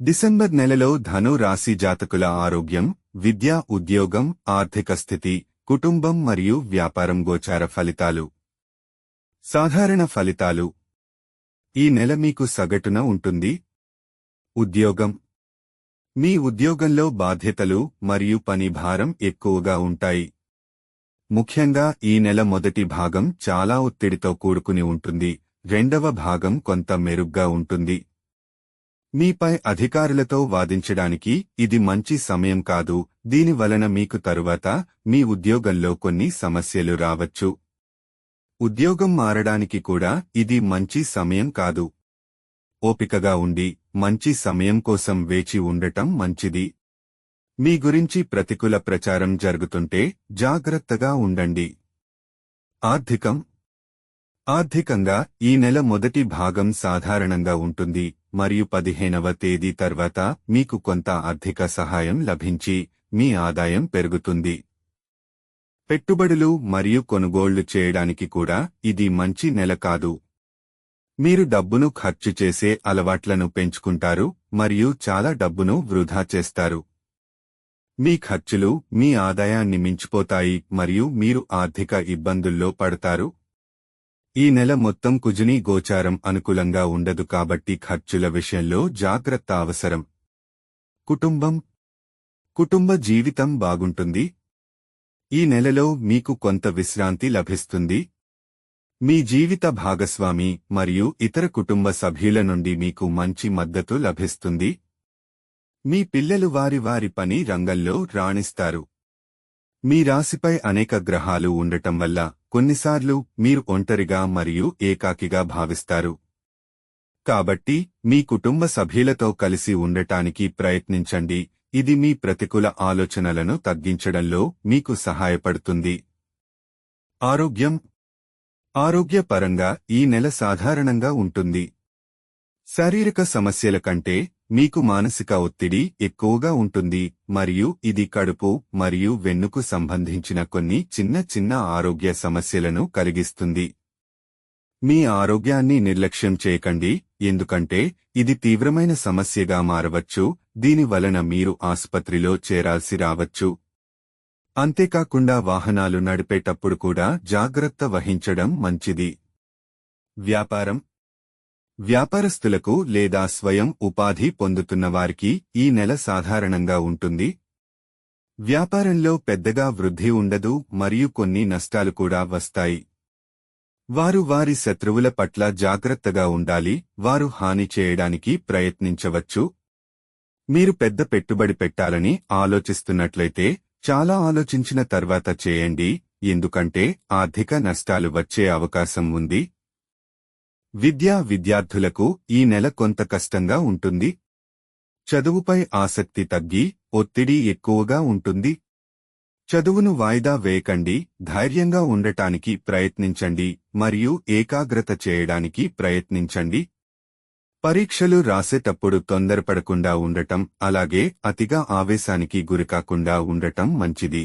December నెలలో ధను రాశి జాతకుల ఆరోగ్యం విద్య ఉద్యోగం ఆర్థిక స్థితి కుటుంబం మరియు వ్యాపారం గోచార ఫలితాలు. సాధారణ ఫలితాలు. ఈ నెల మీకు సగటున ఉంటుంది. ఉద్యోగం. మీ ఉద్యోగంలో బాధ్యతలు మరియు పని భారం ఎక్కువగా ఉంటాయి. ముఖ్యంగా ఈ నెల మొదటి భాగం చాలా ఒత్తిడితో కూడుకుని ఉంటుంది. రెండవ భాగం కొంత మెరుగ్గా ఉంటుంది. మీపై అధికారులతో వాదించడానికి ఇది మంచి సమయం కాదు దీని వలన మీకు తరువాత మీ ఉద్యోగంలో కొన్ని సమస్యలు రావచ్చు. ఉద్యోగం మారడానికి కూడా ఇది మంచి సమయం కాదు. ఓపికగా ఉండి మంచి సమయం కోసం వేచి ఉండటం మంచిది. మీ గురించి ప్రతికూల ప్రచారం జరుగుతుంటే జాగ్రత్తగా ఉండండి. ఆర్థికం. ఆర్థికంగా ఈ నెల మొదటి భాగం సాధారణంగా ఉంటుంది. మరియు పదిహేనవ తేదీ తర్వాత మీకు కొంత ఆర్థిక సహాయం లభించి మీ ఆదాయం పెరుగుతుంది. పెట్టుబడులు మరియు కొనుగోళ్ళు చేయడానికి కూడా ఇది మంచి నెల కాదు. మీరు డబ్బును ఖర్చు చేసే అలవాట్లను పెంచుకుంటారు మరియు చాలా డబ్బును వృధా చేస్తారు. మీ ఖర్చులు మీ ఆదాయాన్ని మించిపోతాయి మరియు మీరు ఆర్థిక ఇబ్బందుల్లో పడతారు. ఈ నెల మొత్తం కుజుని గోచారం అనుకూలంగా ఉండదు కాబట్టి ఖర్చుల విషయంలో జాగ్రత్త అవసరం. కుటుంబం. కుటుంబ జీవితం బాగుంటుంది. ఈ నెలలో మీకు కొంత విశ్రాంతి లభిస్తుంది. మీ జీవిత భాగస్వామి మరియు ఇతర కుటుంబ సభ్యుల నుండి మీకు మంచి మద్దతు లభిస్తుంది. మీ పిల్లలు వారి వారి పని రంగంలో రాణిస్తారు. మీ రాశిపై అనేక గ్రహాలు ఉండటం వల్ల కొన్నిసార్లు మీరు ఒంటరిగా మరియు ఏకాకిగా భావిస్తారు. కాబట్టి మీ కుటుంబ సభ్యులతో కలిసి ఉండటానికి ప్రయత్నించండి. ఇది మీ ప్రతికూల ఆలోచనలను తగ్గించడంలో మీకు సహాయపడుతుంది. ఆరోగ్యం. ఆరోగ్యపరంగా ఈ నెల సాధారణంగా ఉంటుంది. శారీరక సమస్యల కంటే మీకు మానసిక ఒత్తిడి ఎక్కువగా ఉంటుంది మరియు ఇది కడుపు మరియు వెన్నుకు సంబంధించిన కొన్ని చిన్న చిన్న ఆరోగ్య సమస్యలను కలిగిస్తుంది. మీ ఆరోగ్యాన్ని నిర్లక్ష్యం చేయకండి ఎందుకంటే ఇది తీవ్రమైన సమస్యగా మారవచ్చు దీని వలన మీరు ఆసుపత్రిలో చేరాల్సి రావచ్చు. అంతేకాకుండా వాహనాలు నడిపేటప్పుడు కూడా జాగ్రత్త వహించడం మంచిది. వ్యాపారం వ్యాపారస్తులకు లేదా స్వయం ఉపాధి పొందుతున్న వారికి ఈ నెల సాధారణంగా ఉంటుంది. వ్యాపారంలో పెద్దగా వృద్ధి ఉండదు మరియు కొన్ని నష్టాలు కూడా వస్తాయి. వారు వారి శత్రువుల పట్ల జాగ్రత్తగా ఉండాలి వారు హాని చేయడానికి ప్రయత్నించవచ్చు. మీరు పెద్ద పెట్టుబడి పెట్టాలని ఆలోచిస్తున్నట్లయితే చాలా ఆలోచించిన తర్వాత చేయండి ఎందుకంటే ఆర్థిక నష్టాలు వచ్చే అవకాశం ఉంది. విద్యా విద్యార్థులకు ఈ నెల కొంత కష్టంగా ఉంటుంది. చదువుపై ఆసక్తి తగ్గి ఒత్తిడి ఎక్కువగా ఉంటుంది. చదువును వాయిదా వేయకండి ధైర్యంగా ఉండటానికి ప్రయత్నించండి మరియు ఏకాగ్రత చేయడానికి ప్రయత్నించండి. పరీక్షలు రాసేటప్పుడు తొందరపడకుండా ఉండటం అలాగే అతిగా ఆవేశానికి గురికాకుండా ఉండటం మంచిది.